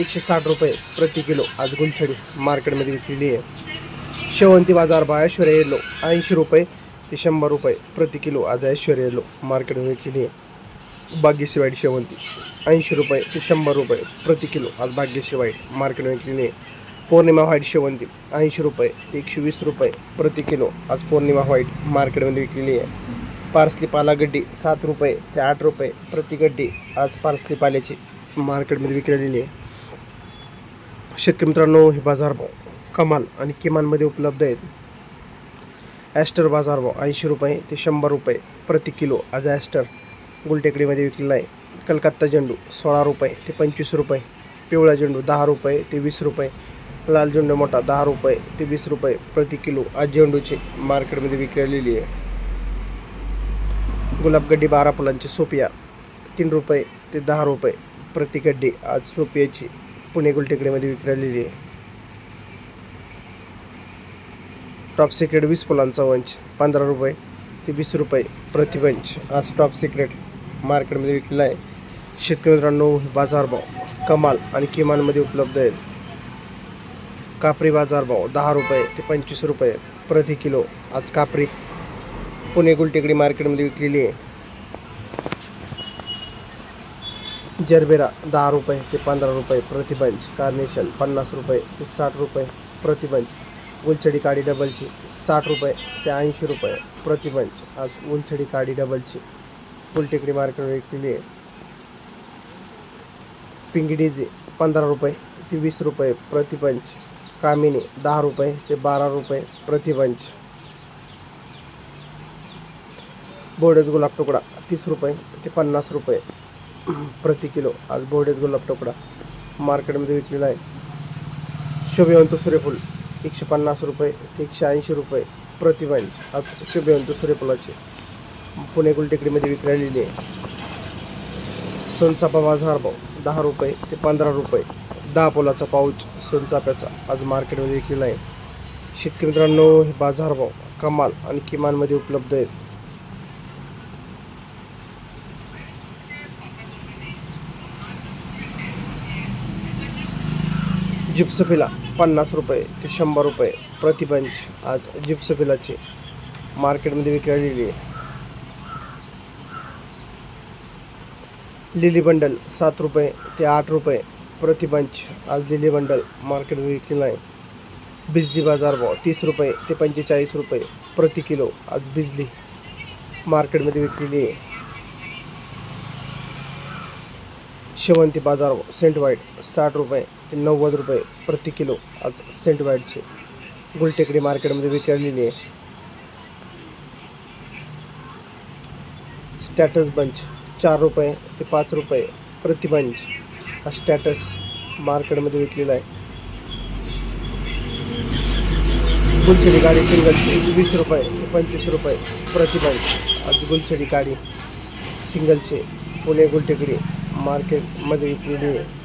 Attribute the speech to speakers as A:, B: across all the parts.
A: एकशे साठ रुपये प्रति किलो आज गुलछडी मार्केटमध्ये विकलेली आहे. शेवंती बाजार ऐश्वर्या येलो ऐंशी रुपये ते शंभर रुपये प्रति किलो आज ऐश्वर्या येलो मार्केटमध्ये विकलेली आहे. भाग्यश्री वाईट शेवंती ऐंशी रुपये ते शंभर रुपये प्रति किलो आज भाग्यश्री वाईट मार्केटमध्ये विकलेली आहे. पौर्णिमा व्हाईट शेवंती ऐंशी रुपये ते एकशे वीस रुपये प्रति किलो आज पौर्णिमा व्हाईट मार्केटमध्ये विकलेली आहे. पार्सली पाला गड्डी सात रुपये ते आठ रुपये प्रति गड्डी आज पार्सली पाल्याची मार्केटमध्ये विकलेली आहे. शेतकरी मित्रांनो हे बाजारभाव कमाल आणि किमानमध्ये उपलब्ध आहेत. ॲस्टर बाजारभाव ऐंशी रुपये ते शंभर रुपये प्रति किलो आज ॲस्टर गुलटेकडीमध्ये विकलेला आहे. कलकत्ता झेंडू सोळा रुपये ते पंचवीस रुपये पिवळा झेंडू दहा रुपये ते वीस रुपये लाल झेंडू मोठा दहा रुपये ते वीस रुपये प्रति किलो आज झेंडूची मार्केटमध्ये विकलेली आहे. गुलाबगड्डी बारा फुलांची सोपिया तीन रुपये ते दहा रुपये प्रति गड्डी आज सोपियाची पुणे गुलटेकडीमध्ये विक्रालेली आहे. टॉप सिक्रेट वीस फुलांचा वंच पंधरा रुपये ते वीस रुपये प्रति वंच आज टॉप सिक्रेट मार्केटमध्ये विकलेला आहे. शेतकरी मित्रांनो बाजारभाव कमाल आणि किमानमध्ये उपलब्ध आहेत. कापरी बाजारभाव दहा रुपये ते पंचवीस रुपये प्रति किलो. आज कापरी पुणे गुलटेकडी मार्केटमध्ये विकलेली आहे. जरबेरा दहा रुपये ते पंधरा रुपये प्रतिबंच कार्नेशन पन्नास रुपये ते साठ रुपये प्रतिबंच उलछडी काडी डबलची साठ रुपये ते ऐंशी रुपये प्रतिबंच. आज उलछडी काडी डबलची फुलटेकडी मार्केटवर विकलेली आहे. पिंगी पंधरा रुपये ते वीस रुपये प्रतिबंच कामिनी दहा रुपये ते बारा रुपये प्रतिबंच. बोर्डेज गुलाब तुकडा तीस रुपये ते पन्नास रुपये प्रति किलो. आज बोर्डेज गुलाब तुकडा मार्केटमध्ये विकलेला आहे. शुभवंत सूर्यफूल एकशे पन्नास रुपये ते एकशे ऐंशी रुपये प्रति बंच आज शुभवंत सूर्यफुलाचे. पुणे गुलटेकडीमध्ये विक्री आहे. सोनचापा बाजार भाव दहा रुपये ते पंधरा रुपये. दहा पोलाचा पाऊच सोनचाप्याचा आज मार्केटमध्ये विकलेला आहे. शेतकरी मित्रांनो हे बाजारभाव कमाल आणि किमानमध्ये उपलब्ध आहेत. जिप्सफिला पन्नास रुपये ते शंभर रुपये प्रतिबंच. आज जिप्सफिलाची मार्केटमध्ये विकलेली आहे. लिली बंडल सात रुपये ते आठ रुपये प्रतिबंच. आज लिली बंडल मार्केटमध्ये विकलेला आहे बिजली बाजार भाव तीस रुपये ते पंचेचाळीस रुपये प्रति किलो. आज बिजली मार्केटमध्ये विकलेली आहे. शेवंती बाजार सेंट वाईट साठ रुपये ते नव्वद रुपये प्रति किलो आज सेंट व्हाईटची गुलटेकडी मार्केटमध्ये विकलेली आहे. स्टॅटस बंच चार रुपये ते पाच रुपये प्रति बंच हा स्टॅटस मार्केटमध्ये विकलेला आहे. गुलछडी गाडी सिंगलची वीस रुपये ते पंचवीस रुपये प्रति बंच आज गुलछडी गाडी सिंगलचे पुणे गुलटेकडी मार्केटमध्ये विकलेली आहे.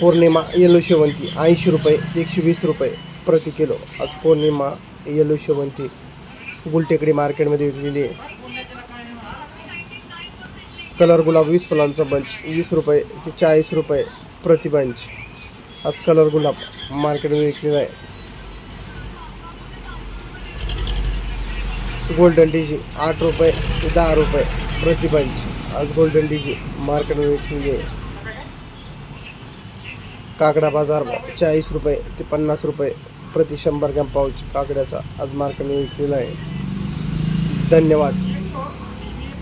A: पौर्णिमा येलो शेवंती ऐंशी रुपये एकशे वीस रुपये प्रति किलो. आज पौर्णिमा येलो शेवंती गुलटेकडी मार्केटमध्ये विकलेली आहे. कलर गुलाब वीस फुलांचा बंच वीस रुपये ते चाळीस रुपये प्रति बंच. आज कलर गुलाब मार्केटमध्ये विकलेला आहे. गोल्डन डीजी आठ रुपये ते दहा रुपये प्रति आज गोल्डन डीजी मार्केटमध्ये विकलेली आहे. काकडा बाजार चाळीस रुपये ते पन्नास रुपये प्रति शंभर ग्रॅम पाऊच काकड्याचा आज मार्केटमध्ये विकलेला आहे. धन्यवाद.